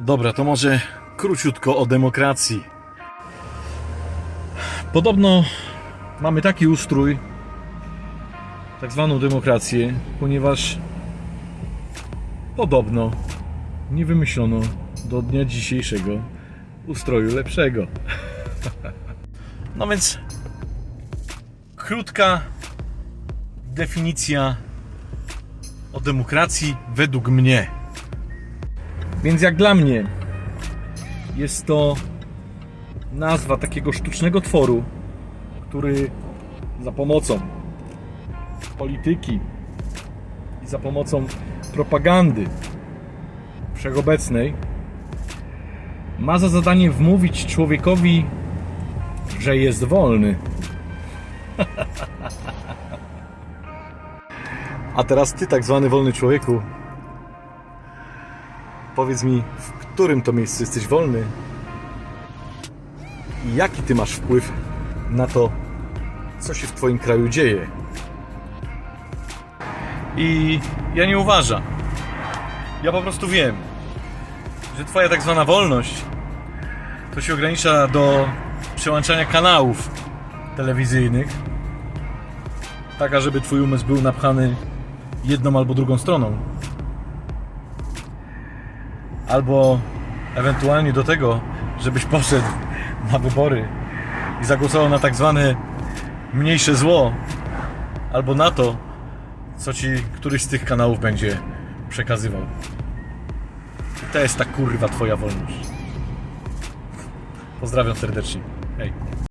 Dobra, to może króciutko o demokracji. Podobno mamy taki ustrój, tak zwaną demokrację, ponieważ podobno nie wymyślono do dnia dzisiejszego ustroju lepszego. No więc krótka definicja o demokracji według mnie. Więc jak dla mnie jest to nazwa takiego sztucznego tworu, który za pomocą polityki i za pomocą propagandy wszechobecnej ma za zadanie wmówić człowiekowi, że jest wolny. A teraz ty, tak zwany wolny człowieku, powiedz mi, w którym to miejscu jesteś wolny i jaki ty masz wpływ na to, co się w twoim kraju dzieje. I ja nie uważam. Ja po prostu wiem, że twoja tak zwana wolność to się ogranicza do przełączania kanałów telewizyjnych, taka, żeby twój umysł był napchany jedną albo drugą stroną. Albo ewentualnie do tego, żebyś poszedł na wybory i zagłosował na tak zwane mniejsze zło, albo na to, co ci któryś z tych kanałów będzie przekazywał. I to jest ta kurwa twoja wolność. Pozdrawiam serdecznie. Hej.